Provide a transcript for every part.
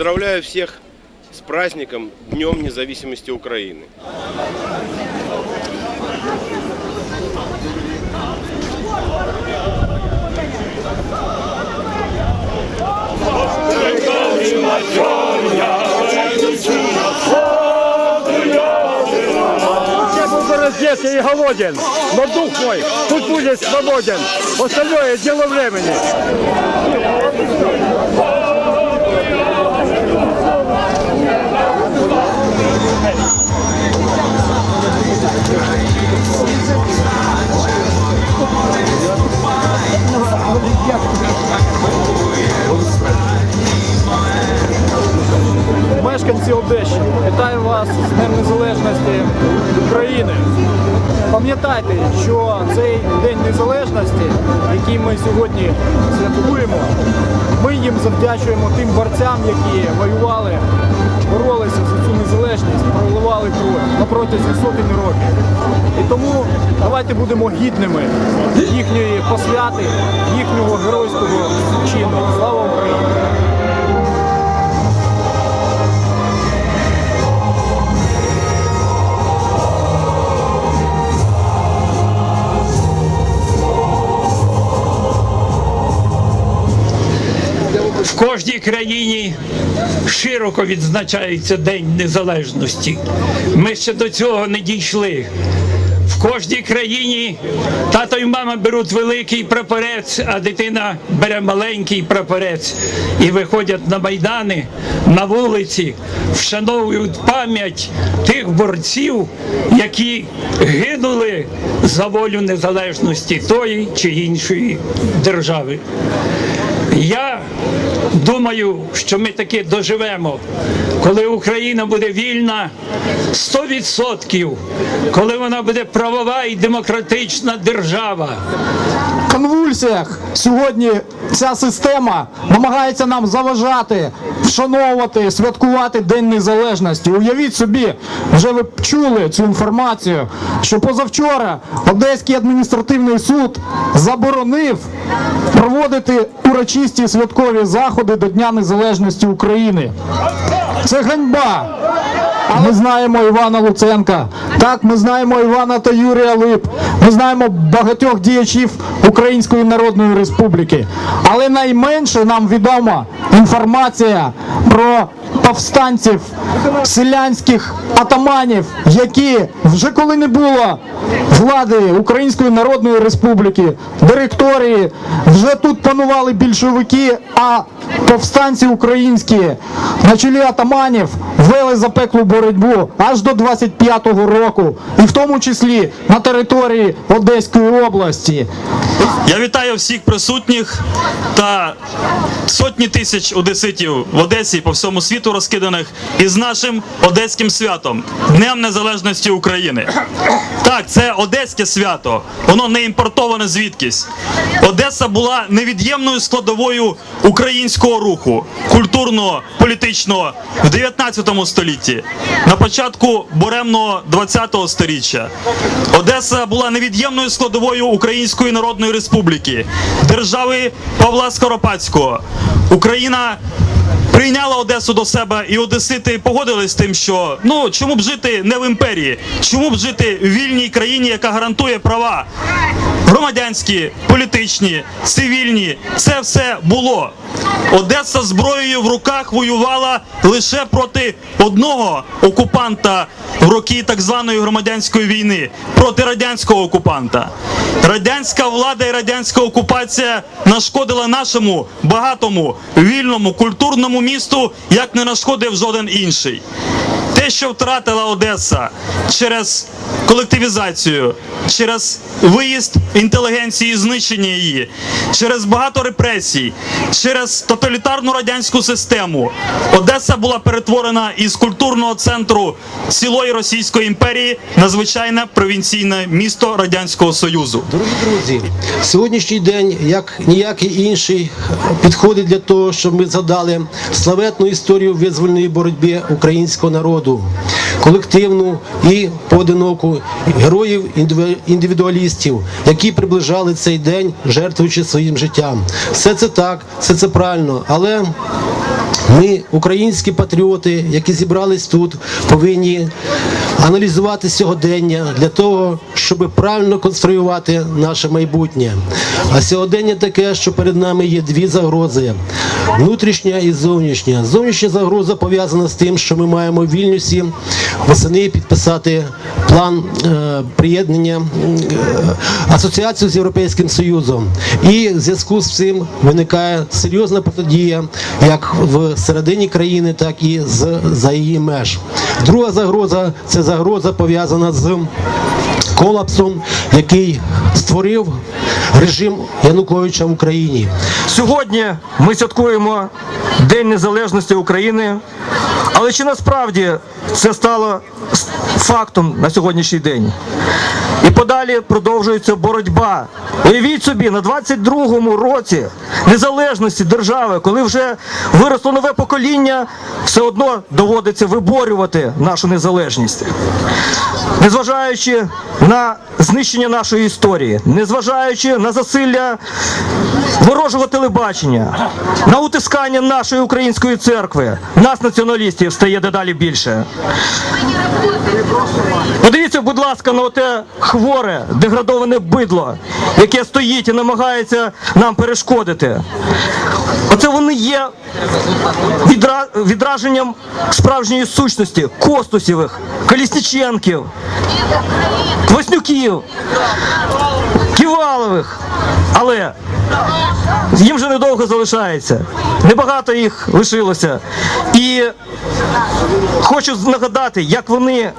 Поздравляю всех с праздником Днем независимости Украины. Я и голоден, но дух мой тут будет свободен. Остальное дело времени. Пам'ятайте, що цей День Незалежності, який ми сьогодні святкуємо, ми їм завдячуємо тим борцям, які воювали, боролися за цю незалежність, проливали кров на протязі сотень років. І тому давайте будемо гідними їхньої посвяти, їхнього геройського чину. Слава Україні! Широко відзначається День Незалежності. Ми ще до цього не дійшли. В кожній країні тато і мама беруть великий прапорець, а дитина бере маленький прапорець і виходять на майдани, на вулиці, вшановують пам'ять тих борців, які гинули за волю незалежності тої чи іншої держави. Я думаю, що ми таки доживемо, коли Україна буде вільна 100%, коли вона буде правова і демократична держава. Конвульсіях сьогодні ця система намагається нам заважати, вшановувати, святкувати День Незалежності. Уявіть собі, вже ви чули цю інформацію, що позавчора Одеський адміністративний суд заборонив проводити урочисті святкові заходи до Дня Незалежності України. Це ганьба. Ми знаємо Івана Луценка. Так, ми знаємо Івана та Юрія Лип. Ми знаємо багатьох діячів Української Народної Республіки. Але найменше нам відома інформація про повстанців, селянських атаманів, які вже коли не було влади Української Народної Республіки, директорії, вже тут панували більшовики, а повстанці українські на чолі атаманів вели запеклу боротьбу аж до 25-го року, і в тому числі на території Одеської області. Я вітаю всіх присутніх та сотні тисяч одеситів в Одесі по всьому світу розкиданих із нашим одеським святом Днем Незалежності України. Так, це одеське свято, воно не імпортоване звідкись. Одеса була невід'ємною складовою українського руху, культурного, політичного в 19 столітті, на початку буремного 20-го сторіччя. Одеса була невід'ємною складовою Української Народної Республіки, держави Павла Скоропадського. Україна прийняла Одесу до себе, і Одесити погодились з тим, що ну чому б жити не в імперії, чому б жити в вільній країні, яка гарантує права громадянські, політичні, цивільні. Це все було. Одеса зброєю в руках воювала лише проти одного окупанта в роки так званої громадянської війни, проти радянського окупанта. Радянська влада і радянська окупація нашкодила нашому багатому вільному культурному місту, як не нашкодив жоден інший. Те, що втратила Одеса через колективізацію, через виїзд інтелігенції, знищення її, через багато репресій, через тоталітарну радянську систему, Одеса була перетворена із культурного центру цілої Російської імперії на звичайне провінційне місто Радянського Союзу. Дорогі друзі, сьогоднішній день, як ніякий інший, підходить для того, щоб ми згадали славетну історію визвольної боротьби українського народу, колективну і поодиноку героїв індивідуалістів, які приближали цей день, жертвуючи своїм життям. Все це так, все це правильно, але ми, українські патріоти, які зібрались тут, повинні аналізувати сьогодення для того, щоб правильно конструювати наше майбутнє. А сьогодення таке, що перед нами є дві загрози: внутрішня і зовнішня. Зовнішня загроза пов'язана з тим, що ми маємо в Вільнюсі восени підписати план е, приєднання е, асоціацію з Європейським Союзом. І в зв'язку з цим виникає серйозна протидія як в середині країни, так і з за її меж. Друга загроза це загроза пов'язана з колапсом, який створив режим Януковича в Україні. Сьогодні ми святкуємо День Незалежності України. Але чи насправді це стало фактом на сьогоднішній день? І подалі продовжується боротьба. Уявіть собі, на 22-му році незалежності держави, коли вже виросло нове покоління, все одно доводиться виборювати нашу незалежність. Незважаючи на знищення нашої історії, незважаючи на засилля ворожого телебачення, на утискання нашої української церкви, нас, націоналістів, стає дедалі більше. Подивіться, будь ласка, на оте хворе, деградоване бидло, яке стоїть і намагається нам перешкодити. Оце вони є відра- відраженням справжньої сущності Костусєвих, Колісніченків, Кваснюків, Ківалових. Але їм вже недовго залишається. Небагато їх лишилося. І хочу нагадати, як вони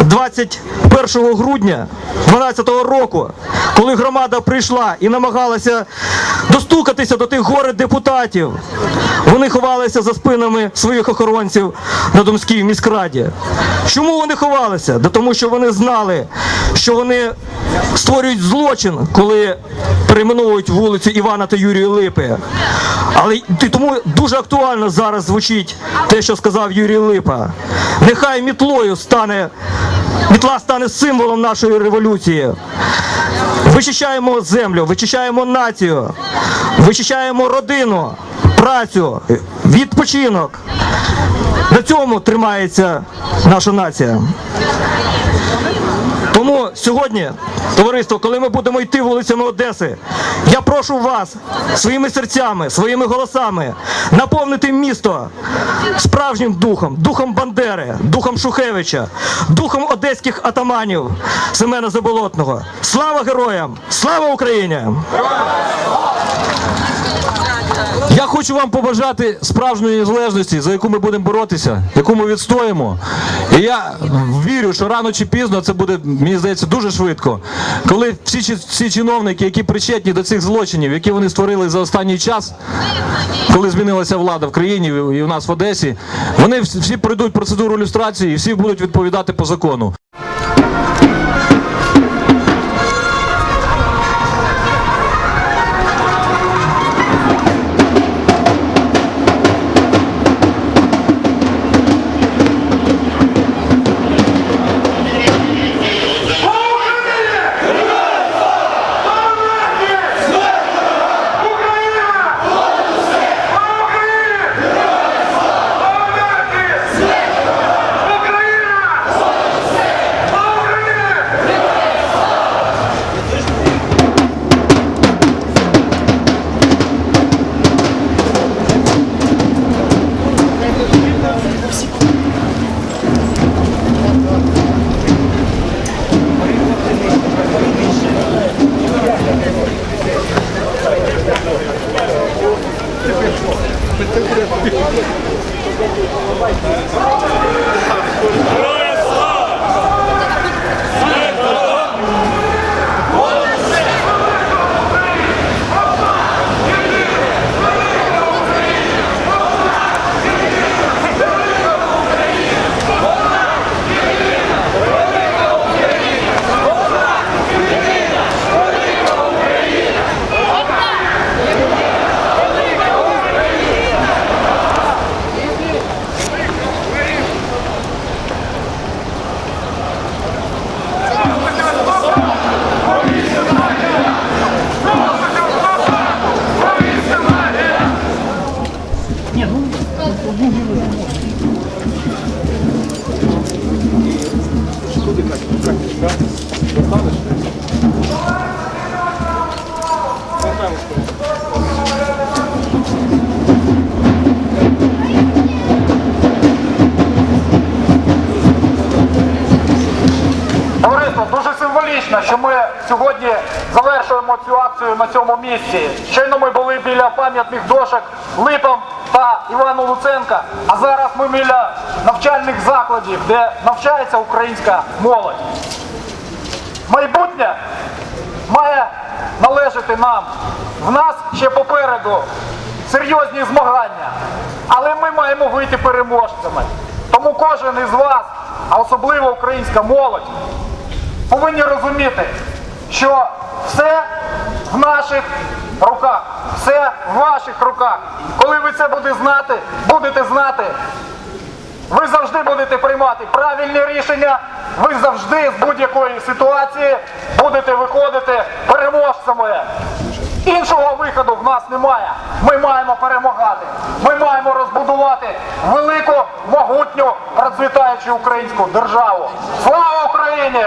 21 грудня 12 року, коли громада прийшла і намагалася достукатися до тих горе депутатів, вони ховалися за спинами своїх охоронців на Домській міськраді. Чому вони ховалися? Да тому що вони знали, що вони створюють злочин, коли перейменовують вулицю Івана та Юрія Липи. Але тому дуже актуально зараз звучить те, що сказав Юрій Липа. Нехай мітлою стане, мітла стане символом нашої революції. Вичищаємо землю, вичищаємо націю, вичищаємо родину, працю, відпочинок. На цьому тримається наша нація. Тому сьогодні, товариство, коли ми будемо йти вулицями Одеси, я прошу вас своїми серцями, своїми голосами наповнити місто справжнім духом, духом Бандери, духом Шухевича, духом одеських атаманів Семена Заболотного. Слава героям! Слава Україні! Я хочу вам побажати справжньої незалежності, за яку ми будемо боротися, яку ми відстоїмо. І я вірю, що рано чи пізно це буде, мені здається, дуже швидко. Коли всі, всі чиновники, які причетні до цих злочинів, які вони створили за останній час, коли змінилася влада в країні і у нас в Одесі, вони всі пройдуть процедуру люстрації і всі будуть відповідати по закону. Цю акцію на цьому місці. Щойно ми були біля пам'ятних дошок Липам та Івану Луценка, а зараз ми біля навчальних закладів, де навчається українська молодь. Майбутнє має належати нам. В нас ще попереду серйозні змагання, але ми маємо вийти переможцями. Тому кожен із вас, а особливо українська молодь, повинні розуміти, що все в наших руках, все в ваших руках. Коли ви це будете знати, будете знати, ви завжди будете приймати правильні рішення, ви завжди з будь-якої ситуації будете виходити переможцями. Іншого виходу в нас немає. Ми маємо перемагати. Ми маємо розбудувати велику, могутню, процвітаючу українську державу. Слава Україні!